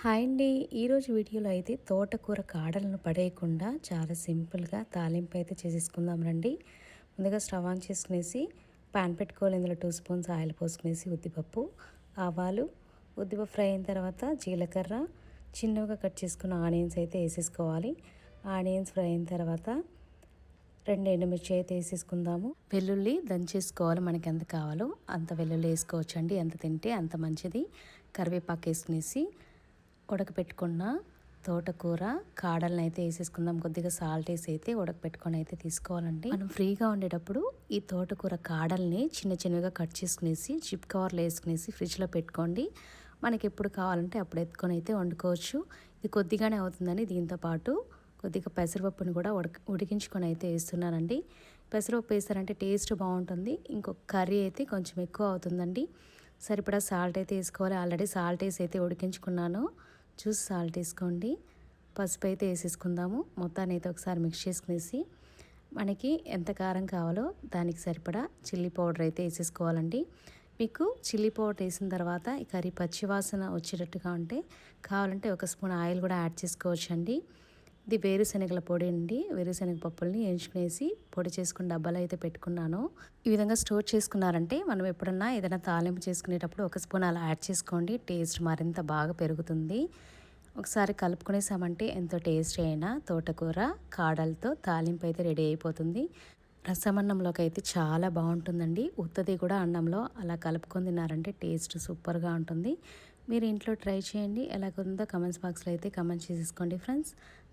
Hi అండి. ఈరోజు వీడియోలో అయితే తోటకూర కాడలను పడేయకుండా చాలా సింపుల్గా తాలింపు అయితే చేసేసుకుందాం రండి. ముందుగా స్టవ్ ఆన్ చేసుకునేసి పాన్ పెట్టుకోవాలి. ఇందులో టూ స్పూన్స్ ఆయిల్ పోసుకునేసి ఉద్దిపప్పు ఆవాలు. ఉద్దిపప్పు ఫ్రై అయిన తర్వాత జీలకర్ర చిన్నగా కట్ చేసుకున్న ఆనియన్స్ అయితే వేసేసుకోవాలి. ఆనియన్స్ ఫ్రై అయిన తర్వాత రెండు ఎండుమిర్చి అయితే వేసేసుకుందాము. వెల్లుల్లి దంచేసుకోవాలి మనకి ఎంత కావాలో అంత వెల్లుల్లి వేసుకోవచ్చండి. ఎంత తింటే అంత మంచిది. కరివేపాకు వేసుకునేసి ఉడకపెట్టుకున్న తోటకూర కాడలను అయితే వేసేసుకుందాం. కొద్దిగా సాల్ట్ వేసి అయితే ఉడకపెట్టుకొని అయితే తీసుకోవాలండి. మనం ఫ్రీగా ఉండేటప్పుడు ఈ తోటకూర కాడల్ని చిన్న చిన్నగా కట్ చేసుకునేసి చిప్ కవర్లో వేసుకునేసి ఫ్రిడ్జ్లో పెట్టుకోండి. మనకి ఎప్పుడు కావాలంటే అప్పుడు ఎత్తుకొని అయితే వండుకోవచ్చు. ఇది కొద్దిగానే అవుతుందని దీంతో పాటు కొద్దిగా పెసరపప్పుని కూడా ఉడక ఉడికించుకొని అయితే వేస్తున్నానండి. పెసరపప్పు వేస్తారంటే టేస్ట్ బాగుంటుంది. ఇంకొక కర్రీ అయితే కొంచెం ఎక్కువ అవుతుందండి. సరిపడా సాల్ట్ అయితే వేసుకోవాలి. ఆల్రెడీ సాల్ట్ వేసి అయితే ఉడికించుకున్నాను. చూసి సాల్ట్ వేసుకోండి. పసుపు అయితే వేసేసుకుందాము. మొత్తాన్ని అయితే ఒకసారి మిక్స్ చేసుకునేసి మనకి ఎంత కారం కావాలో దానికి సరిపడా చిల్లీ పౌడర్ అయితే వేసేసుకోవాలండి. మీకు చిల్లీ పౌడర్ వేసిన తర్వాత ఈ కర్రీ పచ్చివాసన వచ్చేటట్టుగా ఉంటే కావాలంటే ఒక స్పూన్ ఆయిల్ కూడా యాడ్ చేసుకోవచ్చండి. ఇది వేరుశనగల పొడి అండి. వేరుశనగ పప్పుల్ని ఎంచుకునేసి పొడి చేసుకుని డబ్బాలో అయితే పెట్టుకున్నాను. ఈ విధంగా స్టోర్ చేసుకున్నారంటే మనం ఎప్పుడన్నా ఏదైనా తాలింపు చేసుకునేటప్పుడు ఒక స్పూన్ అలా యాడ్ చేసుకోండి. టేస్ట్ మరింత బాగా పెరుగుతుంది. ఒకసారి కలుపుకునేసామంటే ఎంతో టేస్ట్ అయినా తోటకూర కాడలతో తాలింపు అయితే రెడీ అయిపోతుంది. రసమన్నంలోకి అయితే చాలా బాగుంటుందండి. ఉత్తది కూడా అన్నంలో అలా కలుపుకొని తిన్నారంటే టేస్ట్ సూపర్గా ఉంటుంది. మీరు ఇంట్లో ట్రై చేయండి. ఎలా ఉందో కమెంట్స్ బాక్స్లో అయితే కమెంట్ చేసేసుకోండి ఫ్రెండ్స్.